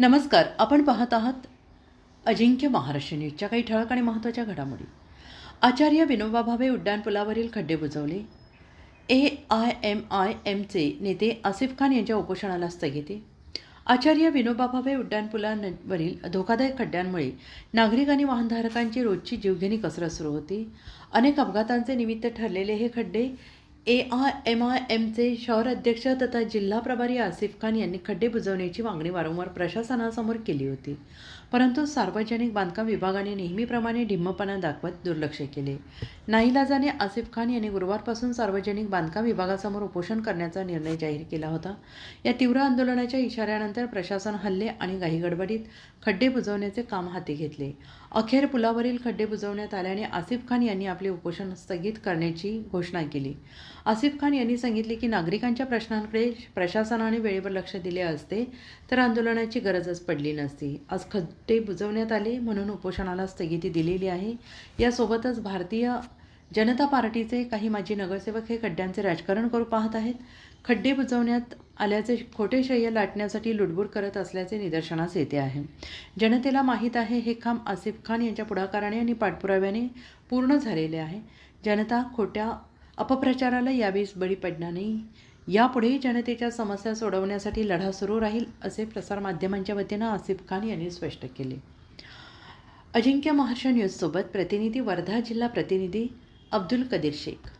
नमस्कार आपण पाहत आहात अजिंक्य महाराष्ट्र न्यूजच्या काही ठळक आणि महत्त्वाच्या घडामोडी. आचार्य विनोबा भावे उड्डाणपुलावरील खड्डे बुजवले. ए आय एम आय एमचे नेते आसिफ खान यांच्या उपोषणाला स्थगिती. आचार्य विनोबा भावे उड्डाणपुलावरील धोकादायक खड्ड्यांमुळे नागरिक आणि वाहनधारकांची रोजची जीवघेणी कसरत सुरू होती. अनेक अपघातांचे निमित्त ठरलेले हे खड्डे ए आय एम आय एमचे शहर अध्यक्ष तथा जिल्हा प्रभारी आसिफ खान यांनी खड्डे बुजवण्याची मागणी वारंवार प्रशासनासमोर केली होती. परंतु सार्वजनिक बांधकाम विभागाने नेहमीप्रमाणे ढिम्मपणा दाखवत दुर्लक्ष केले. नाईलाजाने आसिफ खान यांनी गुरुवारपासून सार्वजनिक बांधकाम विभागासमोर उपोषण करण्याचा निर्णय जाहीर केला होता. या तीव्र आंदोलनाच्या इशाऱ्यानंतर प्रशासन हल्ले आणि घाईगडबडीत खड्डे बुजवण्याचे काम हाती घेतले. अखेर पुलावरील खड्डे बुजवण्यात आल्याने आसिफ खान यांनी आपले उपोषण स्थगित करण्याची घोषणा केली. आसिफ खान यांनी सांगितले की नागरिकांच्या प्रश्नांकडे प्रशासनाने वेळेवर लक्ष दिले असते तर आंदोलनाची गरजच पडली नसती. आज खड्डे बुजवण्यात आले म्हणून उपोषणाला स्थगिती दिलेली आहे. यासोबतच भारतीय जनता पार्टीचे काही माजी नगरसेवक हे खड्ड्यांचे राजकारण करू पाहत आहेत. खड्डे बुजवण्यात आल्याचे खोटे शय्य लाटण्यासाठी लुडबुड करत असल्याचे निदर्शनास येते आहे. जनतेला माहीत आहे हे काम आसिफ खान यांच्या पुढाकाराने आणि पाठपुराव्याने पूर्ण झालेले आहे. जनता खोट्या अपप्रचाराला यावेळेस बळी पडणार. नाही यापुढेही जनतेच्या समस्या सोडवण्यासाठी लढा सुरू राहील असे प्रसारमाध्यमांच्या वतीनं आसिफ खान यांनी स्पष्ट केले. अजिंक्य महाराष्ट्र न्यूजसोबत प्रतिनिधी वर्धा जिल्हा प्रतिनिधी अब्दुल कदीर शेख.